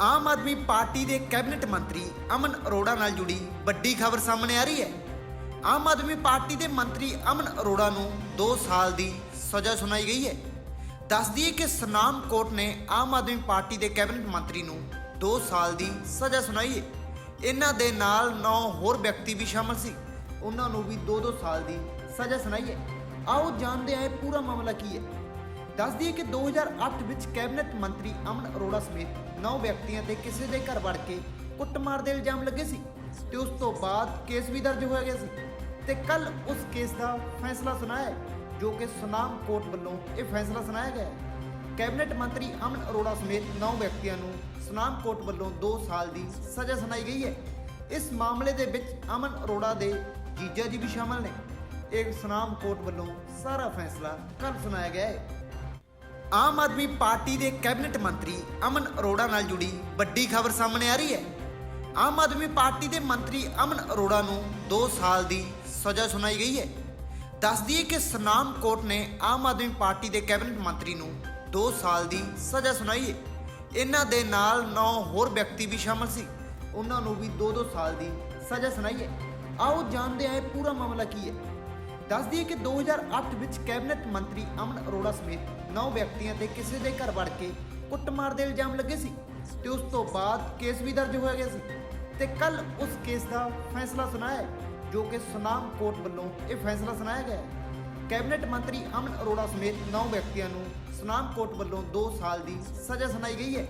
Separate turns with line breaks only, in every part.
Aam Aadmi party ਦੇ cabinet ਮੰਤਰੀ ਅਮਨ ਅਰੋੜਾ ਨਾਲ ਜੁੜੀ ਵੱਡੀ ਖਬਰ ਸਾਹਮਣੇ ਆ ਰਹੀ ਹੈ। ਆਮ ਆਦਮੀ ਪਾਰਟੀ ਦੇ ਮੰਤਰੀ ਅਮਨ ਅਰੋੜਾ ਨੂੰ 2 ਸਾਲ ਦੀ ਸਜ਼ਾ ਸੁਣਾਈ ਗਈ ਹੈ। ਦੱਸ ਦਈਏ ਕਿ ਸਨਾਮ ਕੋਰਟ ਨੇ ਆਮ ਆਦਮੀ ਪਾਰਟੀ ਦੇ ਕੈਬਨਿਟ ਮੰਤਰੀ ਨੂੰ 2 ਸਾਲ ਦੀ ਸਜ਼ਾ ਸੁਣਾਈ ਹੈ। ਇਹਨਾਂ ਦੇ ਨਾਲ 9 ਹੋਰ ਵਿਅਕਤੀ ਵੀ ਸ਼ਾਮਲ ਸੀ। ਉਹਨਾਂ ਨੂੰ ਵੀ 2-2 ਸਾਲ ਦੀ ਸਜ਼ਾ ਸੁਣਾਈ ਹੈ। ਆਓ ਜਾਣਦੇ ਹਾਂ ਪੂਰਾ ਮਾਮਲਾ ਕੀ ਹੈ। ਦੱਸ ਦਈਏ ਕਿ 2008 ਵਿੱਚ ਕੈਬਨਿਟ ਮੰਤਰੀ ਅਮਨ ਅਰੋੜਾ ਸਮੇਤ 9 ਵਿਅਕਤੀਆਂ ਤੇ ਕਿਸੇ ਦੇ ਘਰ ਵੜ ਕੇ ਕੁੱਟਮਾਰ ਦੇ ਇਲਜ਼ਾਮ ਲੱਗੇ ਸੀ ਤੇ ਉਸ ਤੋਂ ਬਾਅਦ ਕੇਸ ਵੀ ਦਰਜ ਹੋਇਆ ਗਿਆ ਸੀ। ਤੇ ਕੱਲ ਉਸ ਕੇਸ ਦਾ ਫੈਸਲਾ ਸੁਣਾਇਆ ਹੈ, ਜੋ ਕਿ ਸੁਨਾਮ ਕੋਰਟ ਵੱਲੋਂ ਇਹ ਫੈਸਲਾ ਸੁਣਾਇਆ ਗਿਆ ਹੈ। ਕੈਬਨਿਟ ਮੰਤਰੀ ਅਮਨ ਅਰੋੜਾ ਸਮੇਤ 9 ਵਿਅਕਤੀਆਂ ਨੂੰ ਸੁਨਾਮ ਕੋਰਟ ਵੱਲੋਂ 2 ਸਾਲ ਦੀ ਸਜ਼ਾ ਸੁਣਾਈ ਗਈ ਹੈ। ਇਸ ਮਾਮਲੇ ਦੇ ਵਿੱਚ ਅਮਨ ਅਰੋੜਾ ਦੇ ਜੀਜਾ ਜੀ ਵੀ ਸ਼ਾਮਲ ਨੇ। ਇਹ ਸੁਨਾਮ ਕੋਰਟ ਵੱਲੋਂ ਸਾਰਾ ਫੈਸਲਾ ਕੱਲ ਸੁਣਾਇਆ ਗਿਆ ਹੈ। ਆਮ ਆਦਮੀ ਪਾਰਟੀ ਦੇ ਕੈਬਨਿਟ ਮੰਤਰੀ ਅਮਨ ਅਰੋੜਾ ਨਾਲ ਜੁੜੀ ਵੱਡੀ ਖਬਰ ਸਾਹਮਣੇ ਆ ਰਹੀ ਹੈ। ਆਮ ਆਦਮੀ ਪਾਰਟੀ ਦੇ ਮੰਤਰੀ ਅਮਨ ਅਰੋੜਾ ਨੂੰ 2 ਸਾਲ ਦੀ ਸਜ਼ਾ ਸੁਣਾਈ ਗਈ ਹੈ। ਦੱਸ ਦਈਏ ਕਿ ਸਨਾਮ ਕੋਰਟ ਨੇ ਆਮ ਆਦਮੀ ਪਾਰਟੀ ਦੇ ਕੈਬਨਿਟ ਮੰਤਰੀ ਨੂੰ 2 ਸਾਲ ਦੀ ਸਜ਼ਾ ਸੁਣਾਈ ਹੈ। ਇਹਨਾਂ ਦੇ ਨਾਲ 9 ਹੋਰ ਵਿਅਕਤੀ ਵੀ ਸ਼ਾਮਲ ਸੀ। ਉਹਨਾਂ ਨੂੰ ਵੀ 2-2 ਸਾਲ ਦੀ ਸਜ਼ਾ ਸੁਣਾਈ ਹੈ। ਆਓ ਜਾਣਦੇ ਹਾਂ ਪੂਰਾ ਮਾਮਲਾ ਕੀ ਹੈ। ਦੱਸ ਦਈਏ ਕਿ 2008 ਵਿੱਚ ਕੈਬਨਿਟ ਮੰਤਰੀ ਅਮਨ ਅਰੋੜਾ ਸਮੇਤ 9 ਵਿਅਕਤੀਆਂ ਤੇ ਕਿਸੇ ਦੇ ਘਰ ਵੜ ਕੇ ਕੁੱਟਮਾਰ ਦੇ ਇਲਜ਼ਾਮ ਲੱਗੇ ਸੀ ਤੇ ਉਸ ਤੋਂ ਬਾਅਦ ਕੇਸ ਵੀ ਦਰਜ ਹੋਇਆ ਗਿਆ ਸੀ। ਤੇ ਕੱਲ ਉਸ ਕੇਸ ਦਾ ਫੈਸਲਾ ਸੁਣਾਇਆ ਜੋ ਕਿ ਸੁਨਾਮ ਕੋਰਟ ਵੱਲੋਂ ਇਹ ਫੈਸਲਾ ਸੁਣਾਇਆ ਗਿਆ ਹੈ। ਕੈਬਨਿਟ ਮੰਤਰੀ ਅਮਨ ਅਰੋੜਾ ਸਮੇਤ 9 ਵਿਅਕਤੀਆਂ ਨੂੰ ਸੁਨਾਮ ਕੋਰਟ ਵੱਲੋਂ 2 ਸਾਲ ਦੀ ਸਜ਼ਾ ਸੁਣਾਈ ਗਈ ਹੈ।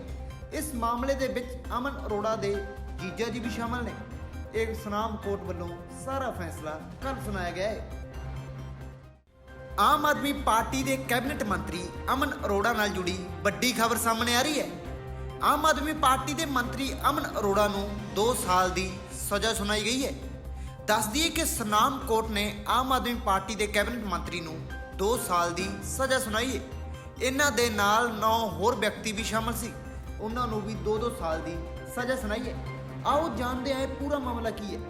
ਇਸ ਮਾਮਲੇ ਦੇ ਵਿੱਚ ਅਮਨ ਅਰੋੜਾ ਦੇ ਜੀਜਾ ਜੀ ਵੀ ਸ਼ਾਮਲ ਨੇ। ਇਹ ਸੁਨਾਮ ਕੋਰਟ ਵੱਲੋਂ ਸਾਰਾ ਫੈਸਲਾ ਕੱਲ ਸੁਣਾਇਆ ਗਿਆ ਹੈ। ਆਮ ਆਦਮੀ ਪਾਰਟੀ ਦੇ ਕੈਬਨਿਟ ਮੰਤਰੀ ਅਮਨ ਅਰੋੜਾ ਨਾਲ ਜੁੜੀ ਵੱਡੀ ਖਬਰ ਸਾਹਮਣੇ ਆ ਰਹੀ ਹੈ। ਆਮ ਆਦਮੀ ਪਾਰਟੀ ਦੇ ਮੰਤਰੀ ਅਮਨ ਅਰੋੜਾ ਨੂੰ 2 ਸਾਲ ਦੀ ਸਜ਼ਾ ਸੁਣਾਈ ਗਈ ਹੈ। ਦੱਸ ਦਈਏ ਕਿ ਸਨਾਮ ਕੋਰਟ ਨੇ ਆਮ ਆਦਮੀ ਪਾਰਟੀ ਦੇ ਕੈਬਨਿਟ ਮੰਤਰੀ ਨੂੰ 2 ਸਾਲ ਦੀ ਸਜ਼ਾ ਸੁਣਾਈ ਹੈ। ਇਹਨਾਂ ਦੇ ਨਾਲ 9 ਹੋਰ ਵਿਅਕਤੀ ਵੀ ਸ਼ਾਮਲ ਸੀ। ਉਹਨਾਂ ਨੂੰ ਵੀ 2-2 ਸਾਲ ਦੀ ਸਜ਼ਾ ਸੁਣਾਈ ਹੈ। ਆਓ ਜਾਣਦੇ ਹਾਂ ਇਹ ਪੂਰਾ ਮਾਮਲਾ ਕੀ ਹੈ।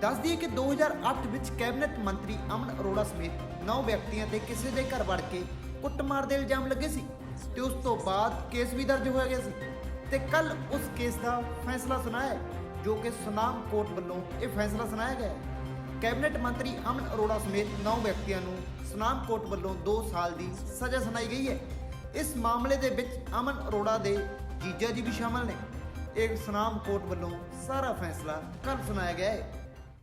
ਦੱਸ ਦਈਏ ਕਿ 2008 ਵਿੱਚ ਕੈਬਨਿਟ ਮੰਤਰੀ ਅਮਨ ਅਰੋੜਾ ਸਮੇਤ 9 ਵਿਅਕਤੀਆਂ ਤੇ ਕਿਸੇ ਦੇ ਘਰ ਵੜ ਕੇ ਕੁੱਟਮਾਰ ਦੇ ਇਲਜ਼ਾਮ ਲੱਗੇ ਸੀ ਤੇ ਉਸ ਤੋਂ ਬਾਅਦ ਕੇਸ ਵੀ ਦਰਜ ਹੋਇਆ ਗਿਆ ਸੀ। ਤੇ ਕੱਲ ਉਸ ਕੇਸ ਦਾ ਫੈਸਲਾ ਸੁਣਾਇਆ ਹੈ, ਜੋ ਕਿ ਸੁਨਾਮ ਕੋਰਟ ਵੱਲੋਂ ਇਹ ਫੈਸਲਾ ਸੁਣਾਇਆ ਗਿਆ ਹੈ। ਕੈਬਨਿਟ ਮੰਤਰੀ ਅਮਨ ਅਰੋੜਾ ਸਮੇਤ 9 ਵਿਅਕਤੀਆਂ ਨੂੰ ਸੁਨਾਮ ਕੋਰਟ ਵੱਲੋਂ 2 ਸਾਲ ਦੀ ਸਜ਼ਾ ਸੁਣਾਈ ਗਈ ਹੈ। ਇਸ ਮਾਮਲੇ ਦੇ ਵਿੱਚ ਅਮਨ ਅਰੋੜਾ ਦੇ ਜੀਜਾ ਜੀ ਵੀ ਸ਼ਾਮਲ ਨੇ। ਇਹ ਸੁਨਾਮ ਕੋਰਟ ਵੱਲੋਂ ਸਾਰਾ ਫੈਸਲਾ ਕੱਲ ਸੁਣਾਇਆ ਗਿਆ ਹੈ।